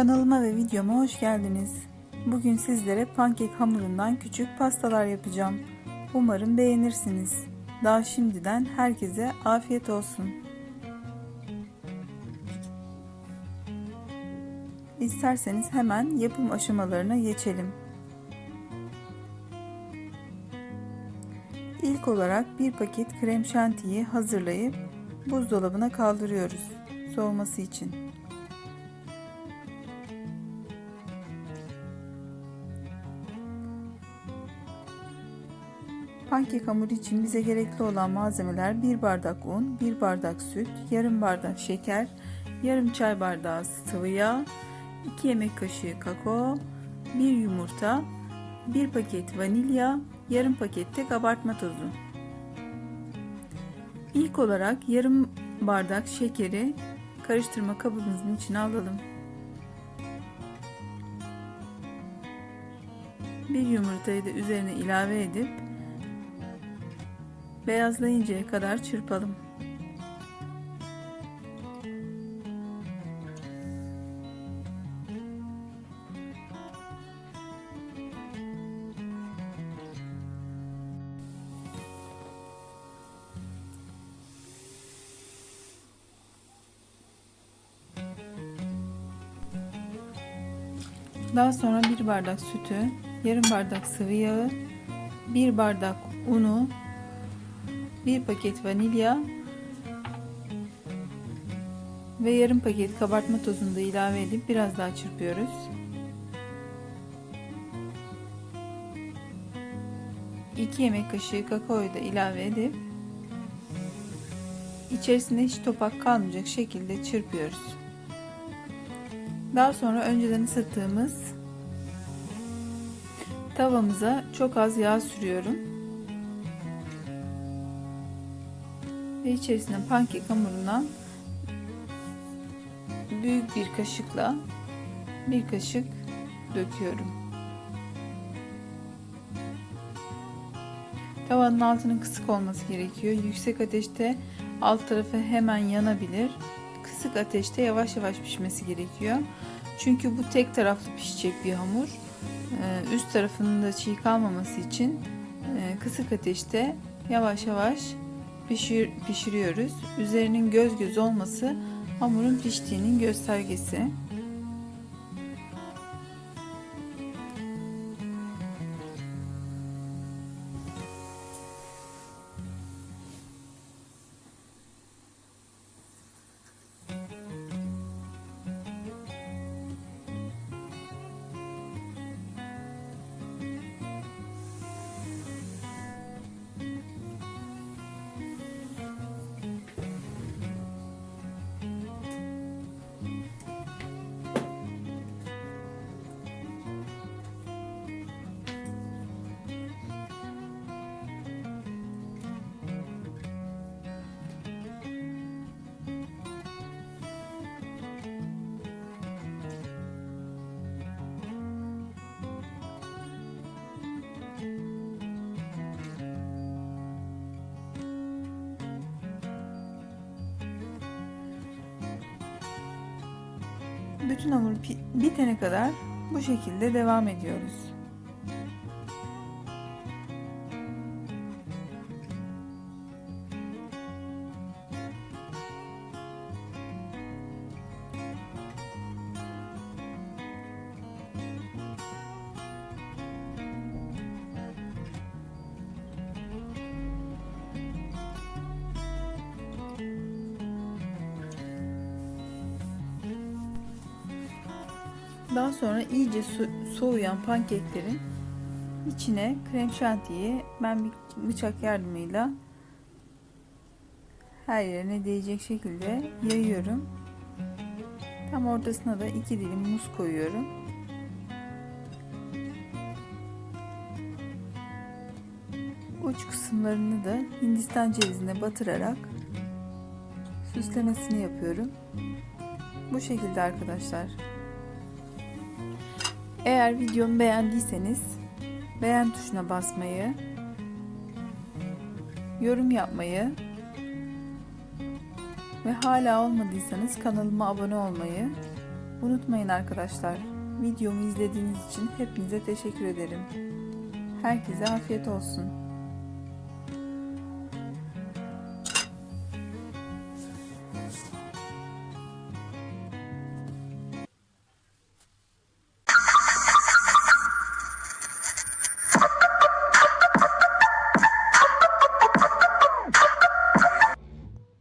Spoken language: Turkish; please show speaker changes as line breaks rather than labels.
Kanalıma ve videoma hoş geldiniz. Bugün sizlere pankek hamurundan küçük pastalar yapacağım. Umarım beğenirsiniz. Daha şimdiden herkese afiyet olsun. İsterseniz hemen yapım aşamalarına geçelim. İlk olarak bir paket krem şantiyi hazırlayıp buzdolabına kaldırıyoruz soğuması için. Pankek hamuru için bize gerekli olan malzemeler 1 bardak un, 1 bardak süt, yarım bardak şeker, yarım çay bardağı sıvı yağ, 2 yemek kaşığı kakao, 1 yumurta, 1 paket vanilya, yarım pakette kabartma tozu. İlk olarak yarım bardak şekeri karıştırma kabımızın içine alalım. Bir yumurtayı da üzerine ilave edip beyazlayıncaya kadar çırpalım. Daha sonra bir bardak sütü, yarım bardak sıvı yağı, bir bardak unu, bir paket vanilya ve yarım paket kabartma tozunu da ilave edip biraz daha çırpıyoruz. İki yemek kaşığı kakaoyu da ilave edip içerisinde hiç topak kalmayacak şekilde çırpıyoruz. Daha sonra önceden ısıttığımız tavamıza çok az yağ sürüyorum. Ve içerisine pankek hamurundan büyük bir kaşıkla bir kaşık döküyorum. Tavanın altının kısık olması gerekiyor. Yüksek ateşte alt tarafı hemen yanabilir kısık ateşte yavaş yavaş pişmesi gerekiyor. Çünkü bu tek taraflı pişecek bir hamur. Üst tarafının da çiğ kalmaması için kısık ateşte yavaş yavaş pişir, pişiriyoruz. Üzerinin göz göz olması hamurun piştiğinin göstergesi. Bütün hamur bitene kadar bu şekilde devam ediyoruz. Daha sonra iyice so soğuyan pankeklerin içine krem şantiyi ben bir bıçak yardımıyla her yerine değecek şekilde yayıyorum. Tam ortasına da iki dilim muz koyuyorum. Uç kısımlarını da hindistan cevizine batırarak süslemesini yapıyorum. Bu şekilde arkadaşlar. Eğer videomu beğendiyseniz beğen tuşuna basmayı, yorum yapmayı ve hala olmadıysanız kanalıma abone olmayı Unutmayın arkadaşlar, videomu izlediğiniz için hepinize teşekkür ederim. Herkese afiyet olsun.